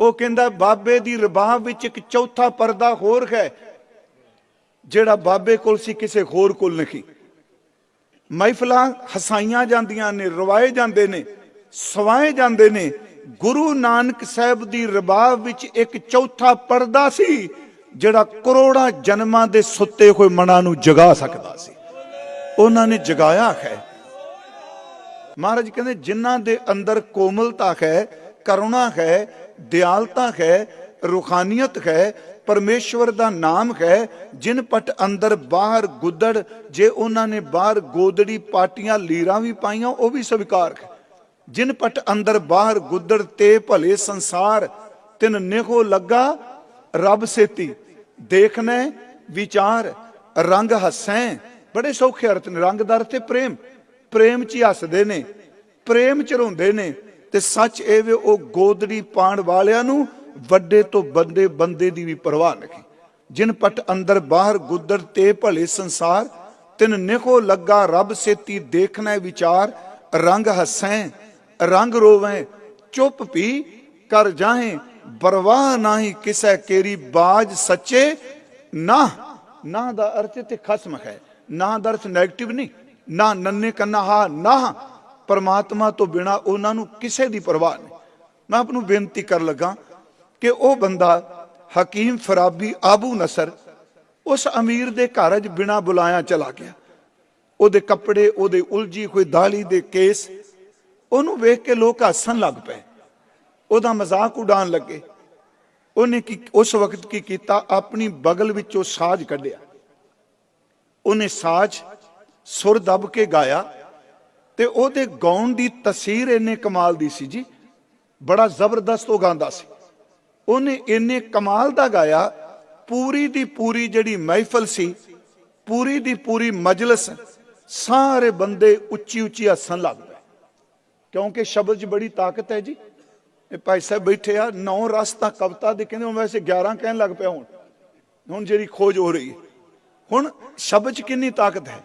ਉਹ ਕਹਿੰਦਾ, ਬਾਬੇ ਦੀ ਰਬਾਬ ਵਿੱਚ ਇੱਕ ਚੌਥਾ ਪਰਦਾ ਹੋਰ ਹੈ, ਜਿਹੜਾ ਬਾਬੇ ਕੋਲ ਸੀ, ਕਿਸੇ ਹੋਰ ਕੋਲ ਨਹੀਂ। ਮਹਿਫਲਾਂ ਹਸਾਈਆਂ ਜਾਂਦੀਆਂ ਨੇ, ਰਵਾਏ ਜਾਂਦੇ ਨੇ, ਸਵਾਏ ਜਾਂਦੇ ਨੇ। ਗੁਰੂ ਨਾਨਕ ਸਾਹਿਬ ਦੀ ਰਬਾਬ ਵਿੱਚ ਇੱਕ ਚੌਥਾ ਪਰਦਾ ਸੀ, ਜਿਹੜਾ ਕਰੋੜਾਂ ਜਨਮਾਂ ਦੇ ਸੁੱਤੇ ਹੋਏ ਮਨਾਂ ਨੂੰ ਜਗਾ ਸਕਦਾ ਸੀ। ਉਹਨਾਂ ਨੇ ਜਗਾਇਆ ਹੈ। ਮਹਾਰਾਜ ਕਹਿੰਦੇ, ਜਿਨ੍ਹਾਂ ਦੇ ਅੰਦਰ ਕੋਮਲਤਾ ਹੈ ਕਰੁਣਾ ਹੈ, ਦਿਆਲਤਾ ਹੈ, ਰੂਹਾਨੀਅਤ ਹੈ, ਪਰਮੇਸ਼ਵਰ ਦਾ ਨਾਮ ਹੈ, ਜਿਨ ਪਟ ਅੰਦਰ ਬਾਹਰ ਗੁੱਦੜ, ਜੇ ਉਹਨਾਂ ਨੇ ਬਾਹਰ ਗੋਦੜੀ ਪਾਟੀਆਂ, ਲੀਰਾਂ ਵੀ ਪਾਈਆਂ, ਉਹ ਵੀ ਸਵੀਕਾਰ ਹੈ। ਜਿਨ ਪਟ ਅੰਦਰ ਬਾਹਰ ਗੁੱਦੜ ਤੇ ਭਲੇ ਸੰਸਾਰ, ਤਿਨ ਨਿਹੋ ਲੱਗਾ, ਰੱਬ ਸੇਤੀ। ਦੇਖਣਾ ਵਿਚਾਰ, ਰੰਗ ਹੱਸੈ। ਬੜੇ ਸੌਖੇ ਅਰਥ ਨੇ, ਰੰਗਦਾਰ ਤੇ ਪ੍ਰੇਮ। ਪ੍ਰੇਮ ਚ ਹੀ ਹੱਸਦੇ ਨੇ, ਪ੍ਰੇਮ ਚ ਰੋਂਦੇ ਨੇ। ਤੇ ਸੱਚ ਇਹ ਵੇ ਉਹ ਗੋਦੜੀ ਪਾਣ ਵਾਲਿਆਂ ਨੂੰ ਵੱਡੇ ਤੋਂ ਬੰਦੇ ਬੰਦੇ ਦੀ ਵੀ ਪਰਵਾਹ ਨਹੀਂ। ਜਿਨ ਪਟ ਅੰਦਰ ਬਾਹਰ ਗੁੱਦਰ ਤੇ ਭਲੇ ਸੰਸਾਰ, ਤਿਨ ਨਿਹੋ ਲੱਗਾ ਰੱਬ ਸੇਤੀ ਦੇਖਣਾ ਵਿਚਾਰ, ਰੰਗ ਹੱਸੈ, ਰੰਗ ਰੋਵੇਂ, ਚੁੱਪ ਪੀ ਕਰ ਜਾਹੇ ਬਰਵਾਹ ਨਾਹੀ ਕਿਸੈ ਕੇਰੀ ਬਾਜ ਸੱਚੇ, ਨਾ ਨਾ ਦਾ ਅਰਥ ਤੇ ਖਸਮ ਹੈ, ਨਾ ਦਾ ਅਰਥ ਨੈਗੇਟਿਵ ਨਹੀਂ, ਨਾ ਨੰਨੇ ਕੰਨਾ ਹਾ, ਨਾ ਪਰਮਾਤਮਾ ਤੋਂ ਬਿਨਾ ਉਹਨਾਂ ਨੂੰ ਕਿਸੇ ਦੀ ਪਰਵਾਹ ਨਹੀਂ। ਮੈਂ ਆਪ ਨੂੰ ਬੇਨਤੀ ਕਰਨ ਲੱਗਾ ਕਿ ਉਹ ਬੰਦਾ ਹਕੀਮ ਫਰਾਬੀ ਆਬੂ ਨਸਰ ਉਸ ਅਮੀਰ ਦੇ ਘਰ 'ਚ ਬਿਨਾ ਬੁਲਾਇਆ ਚਲਾ ਗਿਆ। ਉਹਦੇ ਕੱਪੜੇ, ਉਹਦੇ ਉਲਝੀ ਹੋਈ ਦਾੜੀ ਦੇ ਕੇਸ, ਉਹਨੂੰ ਵੇਖ ਕੇ ਲੋਕ ਹੱਸਣ ਲੱਗ ਪਏ। ਉਹਦਾ ਮਜ਼ਾਕ ਉਡਾਣ ਲੱਗੇ। ਉਹਨੇ ਕੀ, ਉਸ ਵਕਤ ਕੀ ਕੀਤਾ? ਆਪਣੀ ਬਗਲ ਵਿੱਚੋਂ ਸਾਜ਼ ਕੱਢਿਆ। ਉਹਨੇ ਸਾਜ਼ ਸੁਰ ਦੱਬ ਕੇ ਗਾਇਆ। ਤੇ ਉਹਦੇ ਗਾਉਣ ਦੀ ਤਸਵੀਰ ਇੰਨੇ ਕਮਾਲ ਦੀ ਸੀ ਜੀ। ਬੜਾ ਜ਼ਬਰਦਸਤ ਉਹ ਗਾਉਂਦਾ ਸੀ। ਉਹਨੇ ਇੰਨੇ ਕਮਾਲ ਦਾ ਗਾਇਆ। ਪੂਰੀ ਦੀ ਪੂਰੀ ਜਿਹੜੀ ਮਹਿਫਲ ਸੀ, ਪੂਰੀ ਦੀ ਪੂਰੀ ਮਜਲਿਸ, ਸਾਰੇ ਬੰਦੇ ਉੱਚੀ ਉੱਚੀ ਹੱਸਣ ਲੱਗ ਪਏ। ਕਿਉਂਕਿ ਸ਼ਬਦ 'ਚ ਬੜੀ ਤਾਕਤ ਹੈ ਜੀ। ਇਹ ਭਾਈ ਸਾਹਿਬ ਬੈਠੇ ਆ, ਨੌ ਰਸ ਤਾਂ ਕਵਤਾ ਦੇ ਕਹਿੰਦੇ ਹੁਣ ਵੈਸੇ 11 ਕਹਿਣ ਲੱਗ ਪਿਆ ਹੁਣ। ਹੁਣ ਜਿਹੜੀ ਖੋਜ ਹੋ ਰਹੀ ਹੈ। ਹੁਣ ਸ਼ਬਦ 'ਚ ਕਿੰਨੀ ਤਾਕਤ ਹੈ।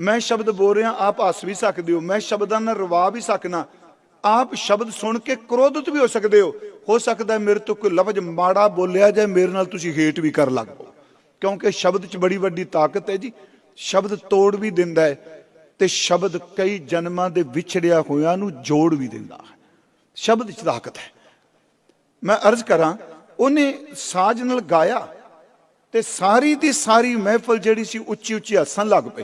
ਮੈਂ ਸ਼ਬਦ ਬੋਲ ਰਿਹਾ, ਆਪ ਹੱਸ ਵੀ ਸਕਦੇ ਹੋ। ਮੈਂ ਸ਼ਬਦਾਂ ਨਾਲ ਰਵਾ ਵੀ ਸਕਣਾ ਆਪ ਸ਼ਬਦ ਸੁਣ ਕੇ ਕ੍ਰੋਧਿਤ ਵੀ ਹੋ ਸਕਦੇ ਹੋ। ਹੋ ਸਕਦਾ ਮੇਰੇ ਤੋਂ ਕੋਈ ਲਫ਼ਜ਼ ਮਾੜਾ ਬੋਲਿਆ ਜਾਏ, ਮੇਰੇ ਨਾਲ ਤੁਸੀਂ ਹੇਟ ਵੀ ਕਰ ਲੱਗ ਪਓ। ਕਿਉਂਕਿ ਸ਼ਬਦ 'ਚ ਬੜੀ ਵੱਡੀ ਤਾਕਤ ਹੈ ਜੀ। ਸ਼ਬਦ ਤੋੜ ਵੀ ਦਿੰਦਾ ਹੈ ਤੇ ਸ਼ਬਦ ਕਈ ਜਨਮਾਂ ਦੇ ਵਿਛੜਿਆ ਹੋਇਆਂ ਨੂੰ ਜੋੜ ਵੀ ਦਿੰਦਾ ਹੈ। ਸ਼ਬਦ 'ਚ ਤਾਕਤ ਹੈ। ਮੈਂ ਅਰਜ਼ ਕਰਾਂ, ਉਹਨੇ ਸਾਜ ਨਾਲ ਗਾਇਆ ਤੇ ਸਾਰੀ ਦੀ ਸਾਰੀ ਮਹਿਫਲ ਜਿਹੜੀ ਸੀ ਉੱਚੀ ਉੱਚੀ ਹੱਸਣ ਲੱਗ ਪਈ।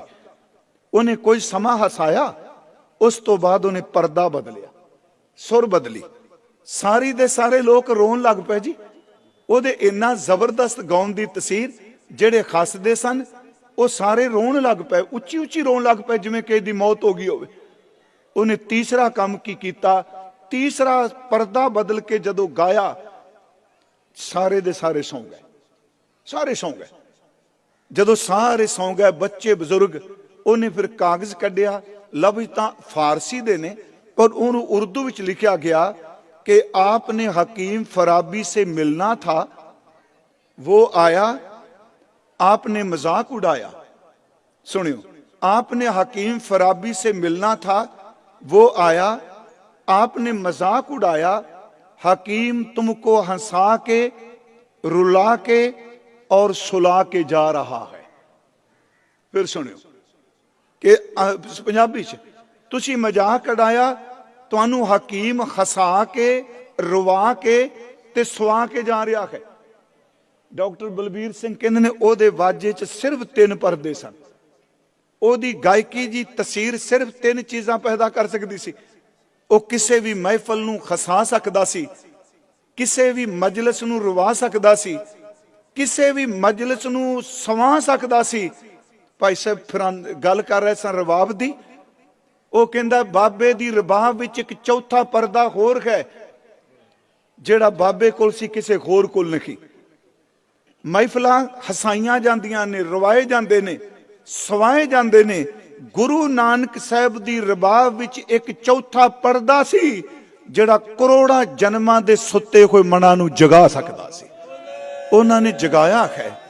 ਉਹਨੇ ਕੋਈ ਸਮਾਂ ਹਸਾਇਆ, ਉਸ ਤੋਂ ਬਾਅਦ ਉਹਨੇ ਪਰਦਾ ਬਦਲਿਆ, ਸੁਰ ਬਦਲੀ। ਸਾਰੀ ਦੇ ਸਾਰੇ ਲੋਕ ਰੋਣ ਲੱਗ ਪਏ ਜੀ। ਉਹਦੇ ਇੰਨਾ ਜ਼ਬਰਦਸਤ ਗਾਉਣ ਦੀ ਤਸਵੀਰ ਜਿਹੜੇ ਖੱਸਦੇ ਸਨ, ਉਹ ਸਾਰੇ ਰੋਣ ਲੱਗ ਪਏ ਉੱਚੀ ਉੱਚੀ ਰੋਣ ਲੱਗ ਪਏ, ਜਿਵੇਂ ਕਿ ਦੀ ਮੌਤ ਹੋ ਗਈ ਹੋਵੇ। ਉਹਨੇ ਤੀਸਰਾ ਕੰਮ ਕੀ ਕੀਤਾ? ਤੀਸਰਾ ਪਰਦਾ ਬਦਲ ਕੇ ਜਦੋਂ ਗਾਇਆ, ਸਾਰੇ ਦੇ ਸਾਰੇ ਸੌਂ ਗਏ। ਸਾਰੇ ਸੌਂ ਗਏ। ਜਦੋਂ ਸਾਰੇ ਸੌਂ ਗਏ, ਬੱਚੇ, ਬਜ਼ੁਰਗ ਉਹਨੇ ਫਿਰ ਕਾਗਜ਼ ਕੱਢਿਆ ਲਫ਼ਜ਼ ਤਾਂ ਫਾਰਸੀ ਦੇ ਨੇ ਪਰ ਉਹਨੂੰ ਉਰਦੂ ਵਿੱਚ ਲਿਖਿਆ ਗਿਆ कि आपने हकीम फराबी से मिलना था वो आया आपने मजाक उड़ाया सुनियो आपने हकीम फराबी से मिलना था वो आया आपने मजाक उड़ाया हकीम तुमको हंसा के रुला के और सुला के जा रहा है फिर सुनियो ਕਿ ਪੰਜਾਬੀ ਚ, ਤੁਸੀਂ ਮਜ਼ਾਕ ਉਡਾਇਆ ਤੁਹਾਨੂੰ ਹਕੀਮ ਹਸਾ ਕੇ, ਰਵਾ ਕੇ ਤੇ ਸਵਾ ਕੇ ਜਾ ਰਿਹਾ ਹੈ। ਡਾਕਟਰ ਬਲਬੀਰ ਸਿੰਘ ਕਹਿੰਦੇ ਨੇ ਉਹਦੇ ਵਾਜੇ 'ਚ ਸਿਰਫ ਤਿੰਨ ਪਰਦੇ ਸਨ। ਉਹਦੀ ਗਾਇਕੀ ਦੀ ਤਸਵੀਰ ਸਿਰਫ ਤਿੰਨ ਚੀਜ਼ਾਂ ਪੈਦਾ ਕਰ ਸਕਦੀ ਸੀ। ਉਹ ਕਿਸੇ ਵੀ ਮਹਿਫਲ ਨੂੰ ਖਸਾ ਸਕਦਾ ਸੀ, ਕਿਸੇ ਵੀ ਮਜਲਿਸ ਨੂੰ ਰਵਾ ਸਕਦਾ ਸੀ, ਕਿਸੇ ਵੀ ਮਜਲਿਸ ਨੂੰ ਸਵਾ ਸਕਦਾ ਸੀ ਭਾਈ ਸਾਹਿਬ ਫਿਰਾਂ ਗੱਲ ਕਰ ਰਹੇ ਸਨ ਰਬਾਬ ਦੀ। ਉਹ ਕਹਿੰਦਾ, ਬਾਬੇ ਦੀ ਰਬਾਬ ਵਿੱਚ ਇੱਕ ਚੌਥਾ ਪਰਦਾ ਹੋਰ ਹੈ, ਜਿਹੜਾ ਬਾਬੇ ਕੋਲ ਸੀ, ਕਿਸੇ ਹੋਰ ਕੋਲ ਨਹੀਂ। ਮਹਿਫਲਾਂ ਹਸਾਈਆਂ ਜਾਂਦੀਆਂ ਨੇ, ਰਵਾਏ ਜਾਂਦੇ ਨੇ, ਸਵਾਏ ਜਾਂਦੇ ਨੇ। ਗੁਰੂ ਨਾਨਕ ਸਾਹਿਬ ਦੀ ਰਬਾਬ ਵਿੱਚ ਇੱਕ ਚੌਥਾ ਪਰਦਾ ਸੀ, ਜਿਹੜਾ ਕਰੋੜਾਂ ਜਨਮਾਂ ਦੇ ਸੁੱਤੇ ਹੋਏ ਮਨਾਂ ਨੂੰ ਜਗਾ ਸਕਦਾ ਸੀ। ਉਹਨਾਂ ਨੇ ਜਗਾਇਆ ਹੈ।